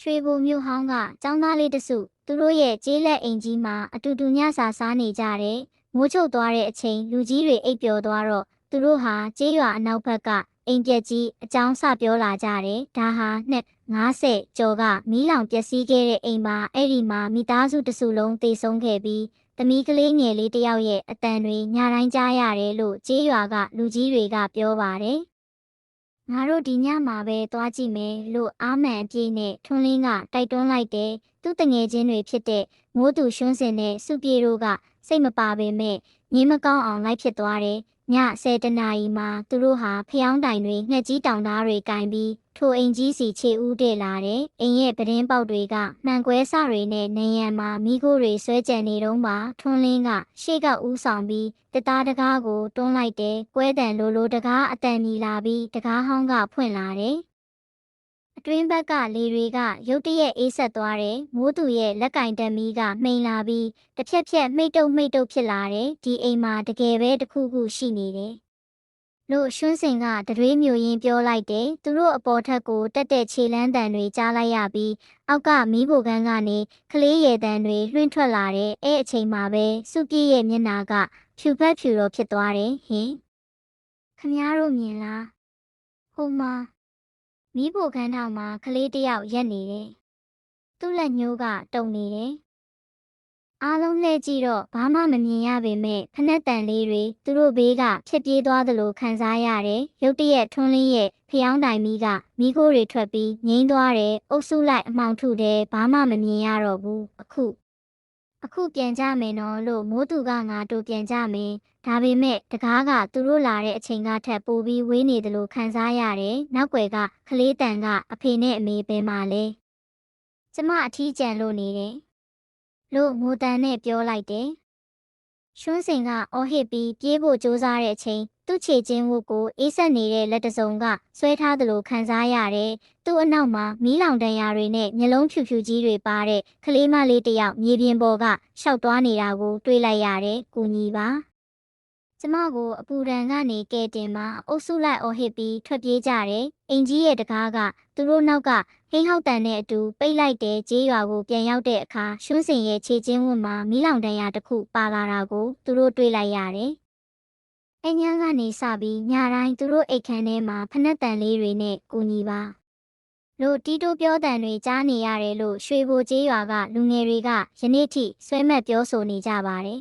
ရွှေဘိုမြို့ဟောင်းကចောင်းသားလေးတစုသူတို့ရဲ့ကျေးလက်အိမ်ကြီးမှာအတူတူညစာစားနေကြတယ်မိုးချုပ်သွားတဲ့အချိန်လူကြီးတွေအိပ်ပျော်သွားတော့သူတို့ဟာကျေးရွာအနောက်ဘက်ကအိမ်ပြက်ကြီးအကြောင်းစပြောလာကြတယ်ဒါဟာနှစ်90ကျော်ကမီးလောင်ပျက်စီးခဲ့တဲ့အိမ်မှာအဲ့ဒီမှာမိသားစုတစ်စုလုံးတေဆုံးခဲ့ပြီးသမီးကလေးငယ်လေးတစ်ယောက်ရဲ့အတန်တွေညတိုင်းကြားရတယ်လို့ကျေးရွာကလူကြီးတွေကပြောပါတယ် ငါတို့ဒီညမှာပဲသွားကြည့်မယ်လို့အာမန်အပြည့်နဲ့ထွန်းလင်းကတိုက်တွန်းလိုက်တယ်သူတငယ်ချင်းတွေဖြစ်တဲ့မိုးသူရွှန်းစင်နဲ့စုပြေတို့ကစိတ်မပါပေမဲ့ငင်းမကောင်းအောင်လိုက်ဖြစ်သွားတယ် ည10တနာရီမှာသူတို့ဟာဖျောင်းတိုင်တွေငှက်ကြီးတောင်သားတွေကင်ပြီးထိုအိမ်ကြီးစီခြေဦးတက်လာတယ်။အိမ်ရဲ့ပဒင်းပေါက်တွေကမှန်ကွဲစတွေနဲ့နေရန်မှာမိခိုးတွေဆွဲကြံနေတော့မှထွန်းလင်းကရှေ့ကဦးဆောင်ပြီးတသားတကားကိုတွန်းလိုက်တယ်။ကွဲတန်လိုလိုတကားအတန်မြည်လာပြီးတကားဟောင်းကဖွင့်လာတယ်။ အတွင်းဘက်ကလေတွေကရုတ်တရက်အေးဆက်သွားတယ်မိုးသူရဲ့လက်ကင်တက်မီကမှိန်လာပြီးတစ်ဖြက်ဖြက်မိတ်တုပ်မိတ်တုပ်ဖြစ်လာတယ်ဒီအိမ်မှာတကယ်ပဲတစ်ခုခုရှိနေတယ်လို့ရွှန်းစင်ကတရွေးမျိုးရင်းပြောလိုက်တယ်သူတို့အပေါ်ထက်ကိုတက်တဲ့ခြေလန်းတန်တွေကြားလိုက်ရပြီးအောက်ကမီးဖိုကန်းကနေကလေးရဲတန်တွေလွှင့်ထွက်လာတဲ့အဲ့အချိန်မှာပဲစုပြည့်ရဲ့မျက်နာကဖြူဖက်ဖြူတော့ဖြစ်သွားတယ်ဟင်ခမည်းတော်မြင်လားဟိုမှာ မီးဖိုခန်းထောင်မှာကလေးတစ်ယောက်ရက်နေတယ်။သူ့လက်ညှိုးကတုံနေတယ်။အားလုံးလှည့်ကြည့်တော့ဘာမှမမြင်ရပေမဲ့ဖနက်တန်လေးတွေသူတို့ဘေးကဖြစ်ပြေးသွားသလိုခံစားရတယ်။ရုတ်တရက်ထွန်းလင်းရဲ့ဖျောင်းတိုင်မီးကမီးခိုးတွေထွက်ပြီးငိမ့်သွားတယ်။အုပ်စုလိုက်အမှောင်ထုတယ်ဘာမှမမြင်ရတော့ဘူး။အခု အခုပြန်ကြမယ်နော်လို့မိုးသူကငါတို့ပြန်ကြမယ်။ဒါပေမဲ့တကားကသူတို့လာတဲ့အချိန်ကထက်ပိုပြီးဝေးနေတယ်လို့ခံစားရတယ်။နောက်ွယ်ကကလေးတန်ကအဖေနဲ့အမေပဲမှလဲ။ကျမအထီးကျန်လို့နေတယ်။လို့ငိုတန်နဲ့ပြောလိုက်တယ်။ ရွှန်းစင်ကအော်ဟစ်ပြီးပြေးဖို့ကြိုးစားတဲ့အချိန်သူ့ခြေချင်းဝတ်ကိုအေးဆက်နေတဲ့လက်တစုံကဆွဲထားသလိုခံစားရတယ်။သူ့အနောက်မှာမီးလောင်တန်ရာတွေနဲ့မျက်လုံးဖြူဖြူကြီးတွေပါတဲ့ကလေးမလေးတစ်ယောက်မြေပြင်ပေါ်ကရှောက်သွားနေတာကိုတွေ့လိုက်ရတယ်။ကူညီပါ။ ကျမကိုအပူဒဏ်ကနေကဲတင်မှာအုပ်စုလိုက်အော်ဟစ်ပြီးထွက်ပြေးကြတယ်။အင်ကြီးရဲ့တကားကသူတို့နောက်ကဟိန်းဟောက်တန်နဲ့အတူပိတ်လိုက်တဲ့ကြေးရွာကိုပြန်ရောက်တဲ့အခါရွှန်းစင်ရဲ့ခြေချင်းဝတ်မှာမီးလောင်တန်ရာတစ်ခုပါလာတာကိုသူတို့တွေ့လိုက်ရတယ်။အညံကနေစပြီးညတိုင်းသူတို့အိတ်ခမ်းထဲမှာဖနက်တန်လေးတွေနဲ့ကူညီပါ။လို့တီတိုပြောတန်တွေကြားနေရတယ်လို့ရွှေဘိုကျေးရွာကလူငယ်တွေကယနေ့ထိဆွဲမက်ပြောဆိုနေကြပါတယ်